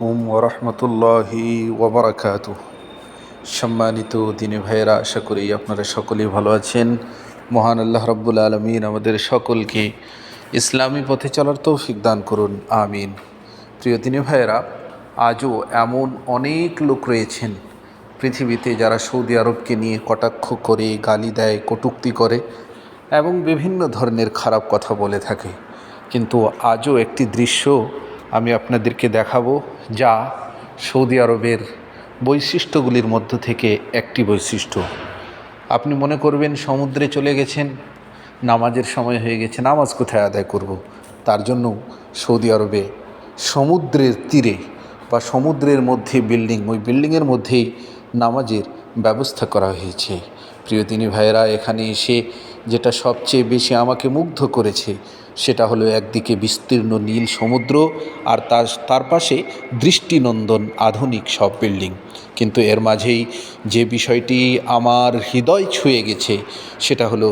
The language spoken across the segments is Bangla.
হুম ওরহমতুল্লাহি ওবরাকাত সম্মানিত দিনী ভাইয়েরা, আশা করি আপনারা সকলেই ভালো আছেন। মহান আল্লাহ রব্বুল আলমিন আমাদের সকলকে ইসলামী পথে চলার তৌফিক দান করুন, আমিন। প্রিয় দিনী ভাইয়েরা, আজও এমন অনেক লোক রয়েছেন পৃথিবীতে যারা সৌদি আরবকে নিয়ে কটাক্ষ করে, গালি দেয়, কটূক্তি করে এবং বিভিন্ন ধরনের খারাপ কথা বলে থাকে। কিন্তু আজও একটি দৃশ্য আমি আপনাদেরকে দেখাবো যা সৌদি আরবের বৈশিষ্ট্যগুলির মধ্য থেকে একটি বৈশিষ্ট্য আপনি মনে করবেন সমুদ্রে চলে গেছেন, নামাজের সময় হয়ে গেছে, নামাজ কোথায় আদায় করব। তার জন্য সৌদি আরবে সমুদ্রের তীরে বা সমুদ্রের মধ্যে বিল্ডিং, ওই বিল্ডিংয়ের মধ্যেই নামাজের ব্যবস্থা করা হয়েছে প্রিয় তিনি ভাইয়েরা, এখানে এসে যেটা সবচেয়ে বেশি আমাকে মুগ্ধ করেছে, সেটা হলো একদিকে বিস্তীর্ণ নীল সমুদ্র আর তার তার পাশে দৃষ্টিনন্দন আধুনিক সব বিল্ডিং। কিন্তু এর মাঝেই যে বিষয়টি আমার হৃদয় ছুঁয়ে গেছে, সেটা হলো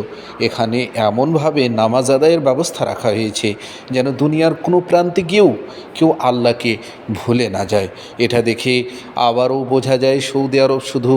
এখানে এমনভাবে নামাজ আদায়ের ব্যবস্থা রাখা হয়েছে যেন দুনিয়ার কোনো প্রান্তে গিয়েও কেউ আল্লাহকে ভুলে না যায়। এটা দেখে আবারও বোঝা যায় সৌদি আরব শুধু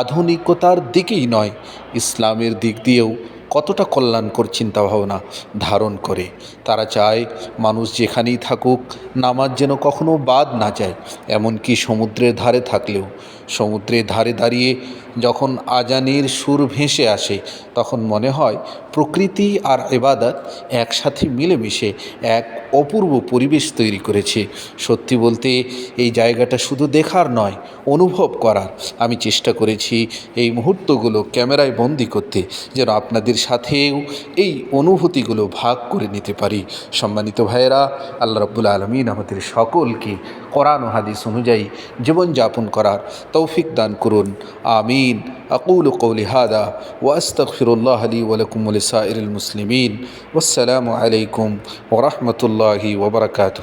আধুনিকতার দিকেই নয় ইসলামের দিক দিয়েও কতটা কল্যাণকর চিন্তাভাবনা ধারণ করে। তারা চায়, মানুষ যেখানেই থাকুক, নামাজ যেন কখনো বাদ না যায়, এমনকি সমুদ্রের ধারে থাকলেও। সমুদ্রের ধারে দাঁড়িয়ে যখন আজানের সুর ভেসে আসে, তখন মনে হয় প্রকৃতি আর এবাদত একসাথে মিলেমিশে এক অপূর্ব পরিবেশ তৈরি করেছে। সত্যি বলতে, এই জায়গাটা শুধু দেখার নয়, অনুভব করার। আমি চেষ্টা করেছি এই মুহূর্তগুলো ক্যামেরায় বন্দি করতে, যেন আপনাদের সাথেও এই অনুভূতিগুলো ভাগ করে নিতে পারি। সম্মানিত ভাইয়েরা, আল্লাহ রব্বুল আলমিন আমাদের সকলকে কোরআন হাদিস অনুযায়ী জীবনযাপন করার তৌফিক দান করুন। আমিন। العالمين. أقول قولي هذا وأستغفر الله لي ولكم ولسائر المسلمين. والسلام عليكم ورحمة الله وبركاته.